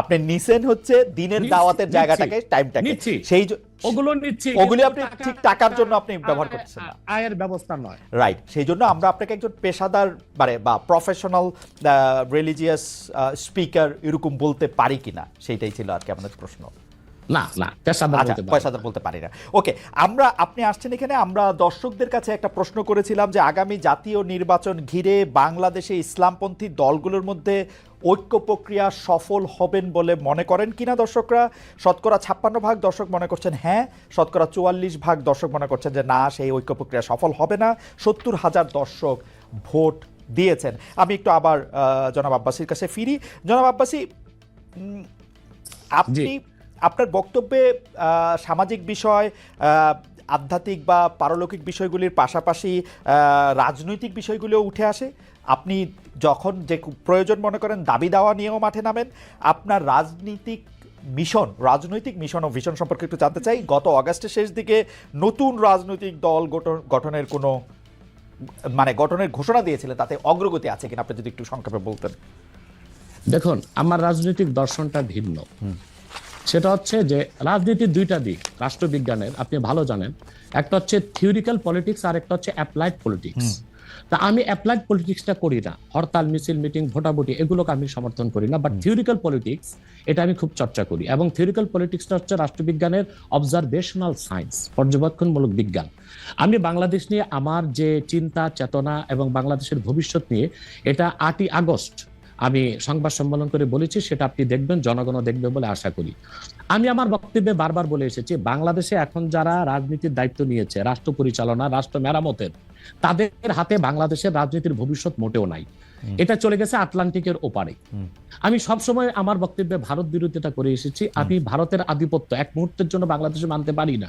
আপনি নিছেন হচ্ছে দিনের দাওয়াতের জায়গাটাকে টাইমটাকে সেই ওগুলো নিচ্ছি ওগুলি আপনি ঠিক টাকার জন্য আপনি ব্যবহার করছেন না। আয়ের ব্যবস্থা নয়। রাইট সেই জন্য আমরা আপনাকে একজন পেশাদার মানে বা প্রফেশনাল রিলিজিয়াস স্পিকার এরকম বলতে পারি কিনা? সেইটাই ছিল আর কি আমাদের প্রশ্ন। না না পেশাদার আচ্ছা বলতে পারি না। ওকে আমরা আপনি আসছেন এখানে আমরা দর্শকদের কাছে একটা প্রশ্ন করেছিলাম যে আগামী জাতীয় নির্বাচন ঘিরে বাংলাদেশে ইসলামপন্থী দলগুলোর মধ্যে ঐক্য প্রক্রিয়া সফল হবেন বলে মনে করেন কিনা দর্শকরা? শতকরা ছাপ্পান্ন ভাগ দর্শক মনে করছেন হ্যাঁ শতকরা চুয়াল্লিশ ভাগ দর্শক মনে করছেন যে না সেই ঐক্য প্রক্রিয়া সফল হবে না। সত্তর হাজার দর্শক ভোট দিয়েছেন। আমি একটু আবার জনাব আব্বাসির কাছে ফিরি। জনাব আব্বাসি আপনি আপনার বক্তব্যে সামাজিক বিষয় আধ্যাত্মিক বা পারলৌকিক বিষয়গুলির পাশাপাশি রাজনৈতিক বিষয়গুলিও উঠে আসে। আপনি যখন যে প্রয়োজন মনে করেন দাবি দাওয়া নিয়েও মাঠে নামেন। আপনার রাজনীতিক মিশন রাজনৈতিক মিশন ও ভিশন সম্পর্কে একটু জানতে চাই। গত অগাস্টের শেষ দিকে নতুন রাজনৈতিক দল গঠন- গঠনের কোনো মানে গঠনের ঘোষণা দিয়েছিলেন তাতে অগ্রগতি আছে কিনা? আপনি যদি একটু সংক্ষেপে বলতেন। দেখুন আমার রাজনৈতিক দর্শনটা ভিন্ন। সেটা হচ্ছে যে রাজনীতির দুইটা দিক রাষ্ট্রবিজ্ঞানের আপনি ভালো জানেন। একটা হচ্ছে থিওরিক্যাল পলিটিক্স আর একটা হচ্ছে অ্যাপ্লাইড পলিটিক্স তা আমি অ্যাপ্লাইড পলিটিক্সটা করি না। হরতাল মিছিল মিটিং ভোটাভুটি এগুলোকে আমি সমর্থন করি না। বাট থিওরিক্যাল পলিটিক্স এটা আমি খুব চর্চা করি। এবং থিওরিক্যাল পলিটিক্সটা হচ্ছে রাষ্ট্রবিজ্ঞানের অবজারভেশনাল সায়েন্স পর্যবেক্ষণমূলক বিজ্ঞান। আমি বাংলাদেশ নিয়ে আমার যে চিন্তা চেতনা এবং বাংলাদেশের ভবিষ্যৎ নিয়ে এটা আটই আগস্ট আমি সংবাদ সম্মেলন করে বলেছি, সেটা আপনি দেখবেন, জনগণও দেখবে বলে আশা করি। আমি আমার বক্তব্যে বারবার বলে এসেছি, বাংলাদেশে এখন যারা রাজনীতির দায়িত্ব নিয়েছে, রাষ্ট্র পরিচালনা, রাষ্ট্র মেরামতের, তাদের হাতে বাংলাদেশের রাজনীতির ভবিষ্যৎ মোটেও নাই। এটা চলে গেছে আটলান্টিকের ওপারে। আমি সবসময় আমার বক্তব্যে ভারত বিরোধিতা করে এসেছি। আমি ভারতের আধিপত্য এক মুহূর্তের জন্য বাংলাদেশে মানতে পারি না।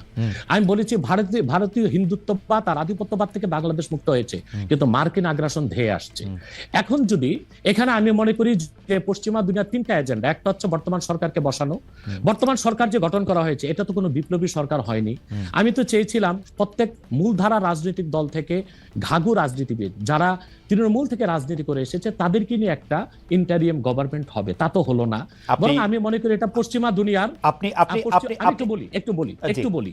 আমি বলেছি ভারতীয় ভারতীয় হিন্দুত্ববাদ আর আধিপত্যবাদ থেকে বাংলাদেশ মুক্ত হয়েছে। কিন্তু মার্কিন আগ্রাসন ধেয়ে আসছে। এখন যদি এখানে আমি মনে করি যে পশ্চিমা দুনিয়ার তিনটা এজেন্ডা একটা হচ্ছে বর্তমান সরকারকে বসানো। বর্তমান সরকার যে গঠন করা হয়েছে এটা তো কোনো বিপ্লবী সরকার হয়নি। আমি তো চেয়েছিলাম প্রত্যেক মূলধারা রাজনৈতিক দল থেকে ঘাগু রাজনীতিবিদ যারা তৃণমূল থেকে রাজনীতি করে এসেছে তাদেরকে নিয়ে একটা ইন্টারিয়াম গভর্নমেন্ট হবে। তা তো হলো না। বরং আমি মনে করি এটা পশ্চিমা দুনিয়ার আপনি আপনি আপনি একটু বলি একটু বলি একটু বলি।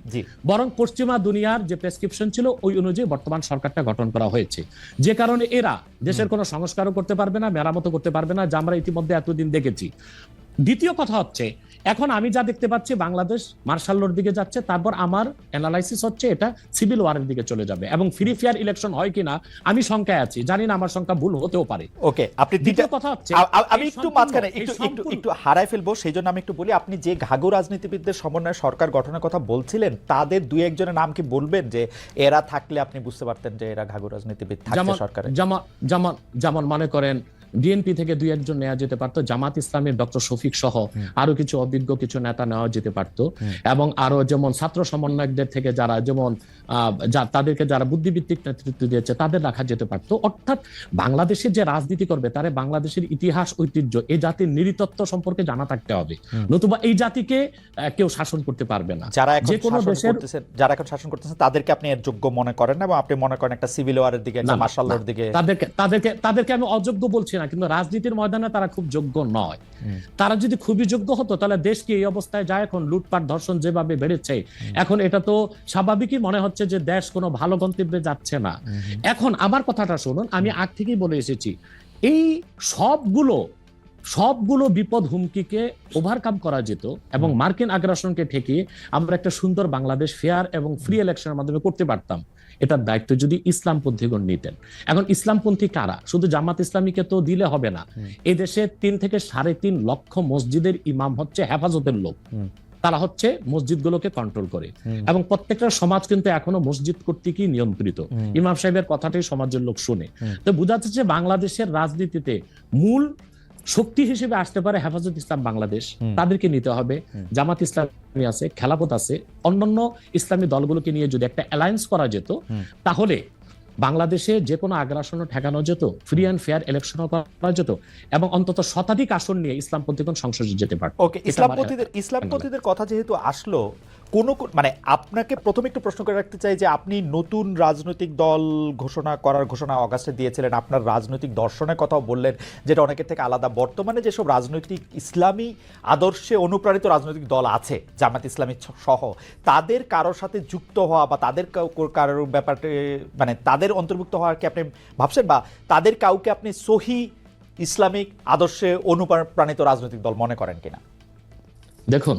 বরং পশ্চিমা দুনিয়ার যে প্রেসক্রিপশন ছিল ওই অনুযায়ী বর্তমান সরকারটা গঠন করা হয়েছে। যে কারণে এরা দেশের কোনো সংস্কারও করতে পারবে না মেরামতো করতে পারবে না যা আমরা ইতিমধ্যে এতদিন দেখেছি। দ্বিতীয় কথা হচ্ছে এখন আমি যা দেখতে পাচ্ছি বাংলাদেশ মার্শাল্লোর দিকে যাচ্ছে তারপর আমার অ্যানালাইসিস হচ্ছে এটা সিভিল ওয়ারের দিকে চলে যাবে এবং ফ্রি ফেয়ার ইলেকশন হয় কিনা আমি শঙ্কায় আছি। জানি না আমার সংখ্যা ভুল হতেও পারে। ওকে আপনি দ্বিতীয় কথা হচ্ছে আমি একটু মাঝখানে একটু একটু একটু হারাই ফেলব সেই জন্য আমি একটু বলি আপনি যে ঘাগু রাজনীতিবিদদের সমন্বয়ে সরকার গঠনের কথা বলছিলেন তাদের দুই একজনের নাম কি বলবেন? যে এরা থাকলে আপনি বুঝতে পারতেন যে এরা ঘাগু রাজনীতিবিদ থাকছে সরকারে যেমন যেমন যেমন মনে করেন বিএনপি থেকে দুই একজন নেওয়া যেতে পারতো জামাত ইসলামের ডক্টর শফিক সহ আরও কিছু অভিজ্ঞ কিছু নেতা নেওয়া যেতে পারতো। এবং আরও যেমন ছাত্র সমন্বয়কদের থেকে যারা যেমন তাদেরকে যারা বুদ্ধিভিত্তিক নেতৃত্ব দিয়েছে তাদের রাখা যেতে পারতো। অর্থাৎ বাংলাদেশে যে রাজনীতি করবে তারে বাংলাদেশের ইতিহাস ঐতিহ্য এই জাতির নৃতত্ব সম্পর্কে জানা থাকতে হবে। নতুবা এই জাতিকে কেউ শাসন করতে পারবে না। যারা যে কোনো দেশের যারা এখন শাসন করতেছে তাদেরকে আপনি এর যোগ্য মনে করেন না এবং আপনি মনে করেন একটা সিভিল ওয়ারের দিকে না, দিকে তাদেরকে তাদেরকে তাদেরকে আমি অযোগ্য বলছি না কিন্তু রাজনীতির ময়দানে তারা খুব যোগ্য নয়। তারা যদি খুবই যোগ্য হতো তাহলে দেশ কি এই অবস্থায় যায় এখন লুটপাট ধর্ষণ যেভাবে বেড়েছে এখন এটা তো স্বাভাবিকই মনে হচ্ছে যে দেশ কোনো ভালো গন্তব্যে যাচ্ছে না। এখন আমার কথাটা শুনুন আমি আগ থেকেই বলে এসেছি এই সবগুলো সবগুলো বিপদ হুমকিকে ওভারকাম করা যেত এবং মার্কিন আগ্রাসনকে ঠেকিয়ে আমরা একটা সুন্দর বাংলাদেশ ফেয়ার এবং ফ্রি ইলেকশনের মাধ্যমে করতে পারতাম। এটার দায়িত্ব যদি ইসলামপন্থীগণ নিতেন। এখন ইসলামপন্থী কারা? শুধু জামাত ইসলামীকে তো দিলে হবে না। এই দেশে তিন থেকে সাড়ে তিন লক্ষ মসজিদের ইমাম হচ্ছে হেফাজতের লোক। তারা হচ্ছে মসজিদগুলোকে কন্ট্রোল করে। এবং প্রত্যেকটা সমাজ কিন্তু এখনও মসজিদ কর্তৃকই নিয়ন্ত্রিত। ইমাম সাহেবের কথাটাই সমাজের লোক শুনে। তো বোঝা যাচ্ছে যে বাংলাদেশের রাজনীতিতে মূল শক্তি হিসেবে আসতে পারে হেফাজত ইসলাম বাংলাদেশ। তাদেরকে নিতে হবে। জামাত ইসলামী আছে খেলাপথ আছে। অন্যান্য ইসলামী দলগুলোকে নিয়ে যদি একটা অ্যালায়েন্স করা যেত তাহলে বাংলাদেশে যে কোনো আগ্রাসনও ঠেকানো যেত ফ্রি অ্যান্ড ফেয়ার ইলেকশনও করা যেত এবং অন্তত শতাধিক আসন নিয়ে ইসলামপন্থীগণ সংসদে যেতে পারত। ওকে ইসলামপন্থীদের ইসলামপন্থীদের কথা যেহেতু আসলো কোনো মানে আপনাকে প্রথমে একটু প্রশ্ন করে রাখতে চাই যে আপনি নতুন রাজনৈতিক দল ঘোষণা করার ঘোষণা অগাস্টে দিয়েছিলেন, আপনার রাজনৈতিক দর্শনের কথাও বললেন, যেটা অনেকের থেকে আলাদা। বর্তমানে যেসব রাজনৈতিক ইসলামী আদর্শে অনুপ্রাণিত রাজনৈতিক দল আছে, জামাত ইসলামী সহ, তাদের কারোর সাথে যুক্ত হওয়া বা তাদের কারোর ব্যাপারে মানে তাদের অন্তর্ভুক্ত হওয়ার কি আপনি ভাবছেন? বা তাদের কাউকে আপনি সহি ইসলামিক আদর্শে অনুপ্রাণিত রাজনৈতিক দল মনে করেন কিনা? দেখুন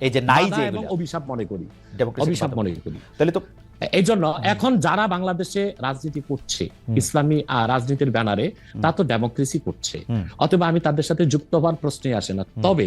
এই যে নাই যে এবং অভিশাপ মনে করি। অভিশাপ মনে করি। তাহলে তো এই জন্য এখন যারা বাংলাদেশে রাজনীতি করছে ইসলামী আহ, রাজনীতির ব্যানারে তা তো ডেমোক্রেসি করছে। অথবা আমি তাদের সাথে যুক্ত হওয়ার প্রশ্নই আসে না। তবে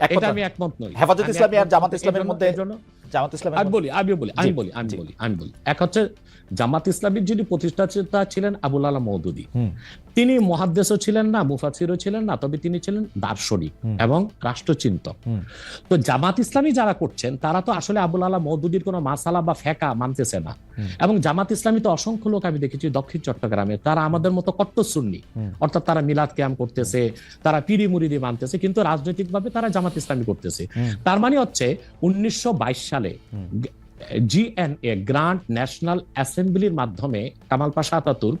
এটা আমি একমত নই। হেফাজত ইসলামী আর জামাত ইসলামের মধ্যে- জামাত আমি বলি আমি বলি আমি বলি আমি বলি আমি বলি। এক হচ্ছে জামাত ইসলামীর যিনি প্রতিষ্ঠাতা ছিলেন আবুল আলা মৌদুদি তিনি মহাদ্দেশও ছিলেন না মুফাসিরও ছিলেন না তবে তিনি ছিলেন দার্শনিক এবং রাষ্ট্রচিন্তক। তো জামাত ইসলামী যারা করছেন তারা তো আসলে আবুল আলা মৌদুদির কোনো মাসালা বা ফেকা মানতেছে না। এবং জামাত ইসলামী তো অসংখ্য লোক আমি দেখেছি দক্ষিণ চট্টগ্রামে তারা আমাদের মতো কট্টর সুন্নি। অর্থাৎ তারা মিলাদ ক্যাম্প করতেছে তারা পিড়ি মুড়িদি মানতেছে কিন্তু রাজনৈতিকভাবে তারা জামাত ইসলামী করতেছে। তার মানে হচ্ছে উনিশশো সালে হুম। জিএনএ গ্রান্ট ন্যাশনাল অ্যাসেম্বলির মাধ্যমে কামাল পাশা আতাতুর্ক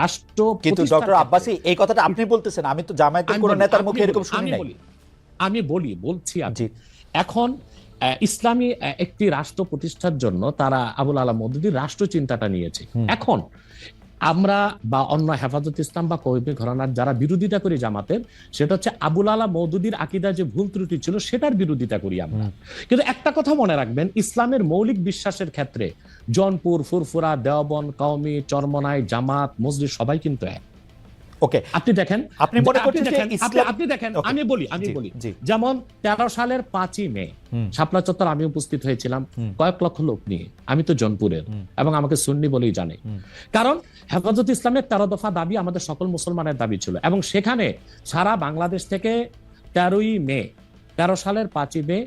রাষ্ট্র কিন্তু ডক্টর আব্বাসি এই কথাটা আপনি বলতেছেন আমি তো জামায়াতের কোনো নেতার মুখে এরকম শুনি নাই। আমি বলি বলছি আমি। এখন ইসলামী একটি রাষ্ট্র প্রতিষ্ঠার জন্য তারা আবুল আলা মদুদির রাষ্ট্র চিন্তাটা নিয়েছে। এখন আমরা বা অন্য হেফাজত ইসলাম বা কৌমি ঘরানার যারা বিরোধিতা করি জামাতের সেটা হচ্ছে আবুল আলা মৌদুদির আকিদা যে ভুল ত্রুটি ছিল সেটার বিরোধিতা করি আমরা। কিন্তু একটা কথা মনে রাখবেন ইসলামের মৌলিক বিশ্বাসের ক্ষেত্রে জনপুর ফুরফুরা দেওবন কওমি চরমনাই জামাত মসজিদ সবাই কিন্তু এক। ওকে। আপনি দেখেন? আপনি মনে করছেন দেখেন, আপনি- দেখেন আমি বলি আমি বলি। যেমন তেরো সালের পাঁচই মে শাপলা চত্বর আমি উপস্থিত হয়েছিলাম। কয়েক লক্ষ লোক নিয়ে। আমি তো জনপুরের এবং আমাকে সুন্নি বলেই জানে। কারণ হেফাজত ইসলামের তেরো দফা দাবি আমাদের সকল মুসলমানের দাবি ছিল। এবং সেখানে সারা বাংলাদেশ থেকে তেরোই মে তেরো সালের পাঁচই মে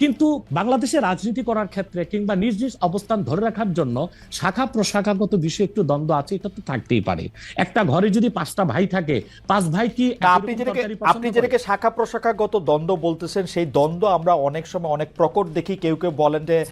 কিন্তু বাংলাদেশে রাজনীতি করার ক্ষেত্রে কিংবা নিজ নিজ অবস্থান ধরে রাখার জন্য শাখা প্রশাখাগত বিষয়ে একটু দ্বন্দ্ব আছে এটা তো থাকতেই পারে। একটা ঘরে যদি পাঁচটা ভাই থাকে পাঁচ ভাই কি আপনি যেটাকে আপনি যেটাকে শাখা প্রশাখাগত দ্বন্দ্ব বলতেছেন সেই দ্বন্দ্ব আমরা অনেক সময় অনেক প্রকট দেখি কেউ কেউ বলেন যে